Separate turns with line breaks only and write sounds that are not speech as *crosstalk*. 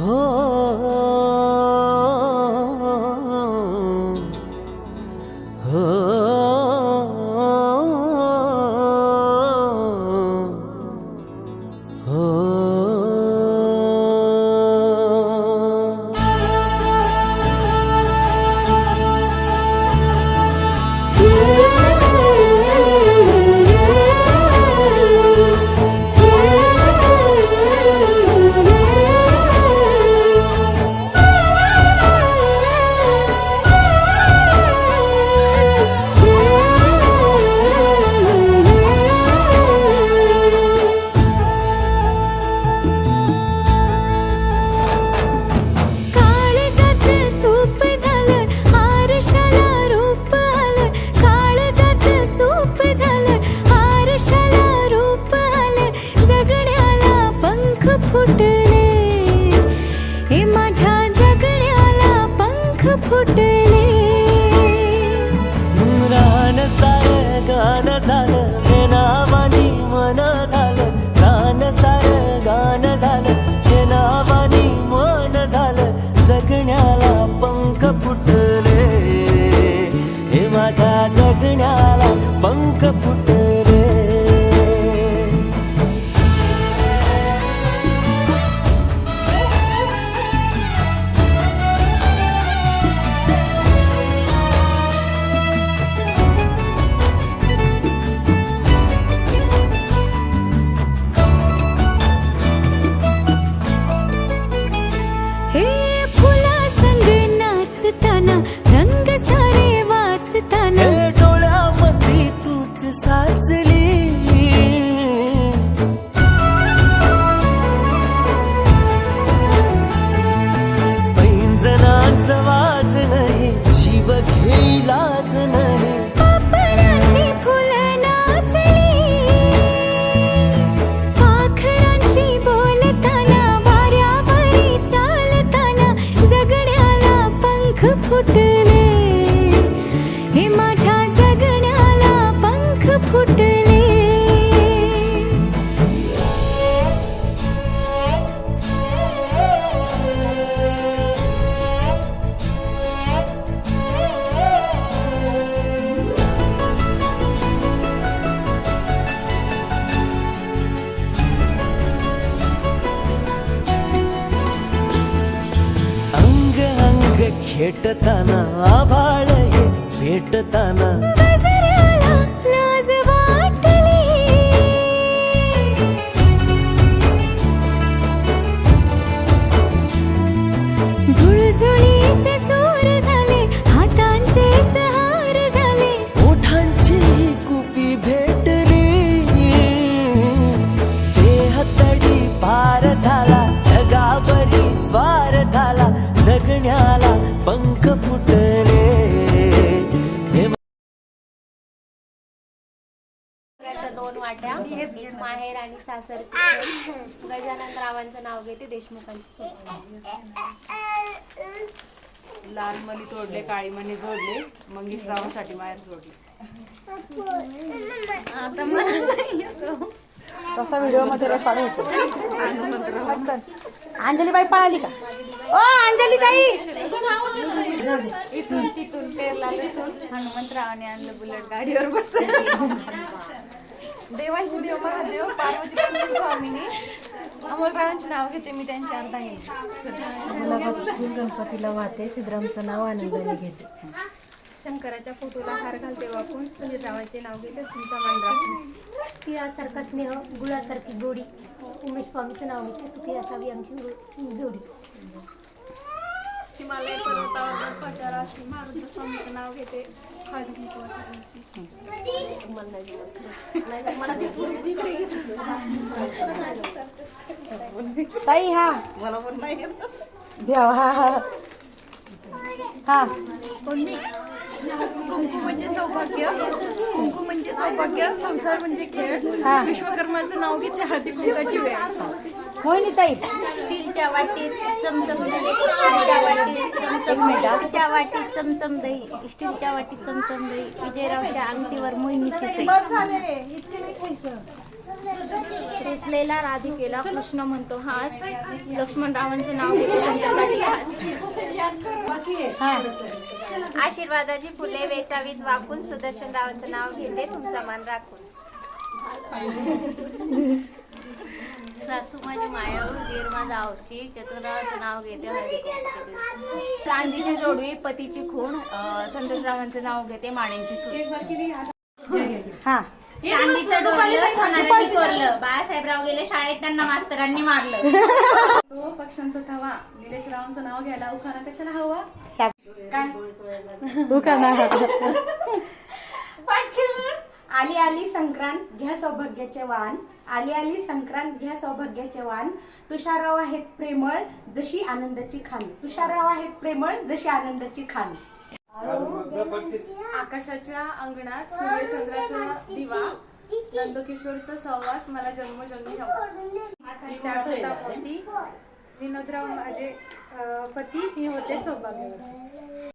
Oh पंख फुटले हे கேட்டத்தானா
ஆபாளையே கேட்டத்தானா वाट्या एक माहेर आणि सासरची. गजानन रावांचं नाव घेते देशमुखांची
लाल मणी तोडले काळी मणी जोडले मंगेश रावांसाठी माहेर जोडली.
तसा व्हिडिओमध्ये रेकॉर्ड होतो. अंजली बाई पळाली का? ओ अंजली ताई
इथून तिथून पेरला लसूण. हनुमंतरावाने आणलं बुलेट गाडीवर बसून. *laughs* देवांचे देव महादेव पार्वती स्वामीनी अमोलरावांचे नाव घेते मी त्यांची अर्धा घेते
गुलाबाचं गणपतीला वाहते सिद्धरामचं नाव आनंदाने घेते.
शंकराच्या फोटोला हार घालते वाकून सुनीलरावांचे नाव घेते तुमचा मान राखून
तिळासारखा स्नेह गुळासारखी गोडी उमेश स्वामीचं नाव घेते सुखी असावी आमची जोडी.
हिमालय पर्वतावर मारुती स्वामीचं नाव घेते.
ताई हा मला पण नाही देवा. हा. हा हा
कुंकू म्हणजे सौभाग्य. कुंकू म्हणजे सौभाग्य. संसार म्हणजे खेळ.
हा.
विश्वकर्माचं नाव घेते हाती कुंकाची वेळ.
मोहिनी ताई?
स्टीलच्या वाटीत चमचम दही वाटीत चमचम स्टीलच्या वाटीत चमचम दही स्टीलच्या वाटीत चमचम दही विजयरावच्या अंगठीवर मोहिनीची सही राधिकेला कृष्ण म्हणतो हास. लक्ष्मणरावांचं नाव घेतो त्यांच्यासाठी
आशीर्वादाची फुले वेचावीत वाकून सुदर्शनरावांचं नाव घेते तुमचा मान राखून.
सासू माझी मायाळू दीर माझा आवशी नाव घेते हळदी कुंकवाच्या दिवशी. चांदीची जोडवी पतीची खूण अं, संतोषरावांचं नाव घेते माण्यांची सून.
हा.
चांदीचं डोरलं सोनारांनी कोरलं. बाळासाहेबराव गेले शाळेत त्यांना मास्तरांनी मारलं. *laughs*
तो पक्ष्यांचा थवा. निलेश रावांचं नाव घ्यायला उखाणा कशाला हवा?
उखाणा *laughs*
आली आली संक्रांत घ्या सौभाग्याचे वाण. आली आली संक्रांत घ्या सौभाग्याचे वाण. तुषारराव आहेत प्रेमळ जशी आनंदाची खान तुषारराव आहेत प्रेमळ जशी आनंदाची खान
आकाशाच्या अंगणात सूर्यचंद्राचा दिवा नंदकिशोरचा सहवास मला जन्मजन्मी हवा.
पती विनोदराव माझे पती मी होते सौभाग्यवती.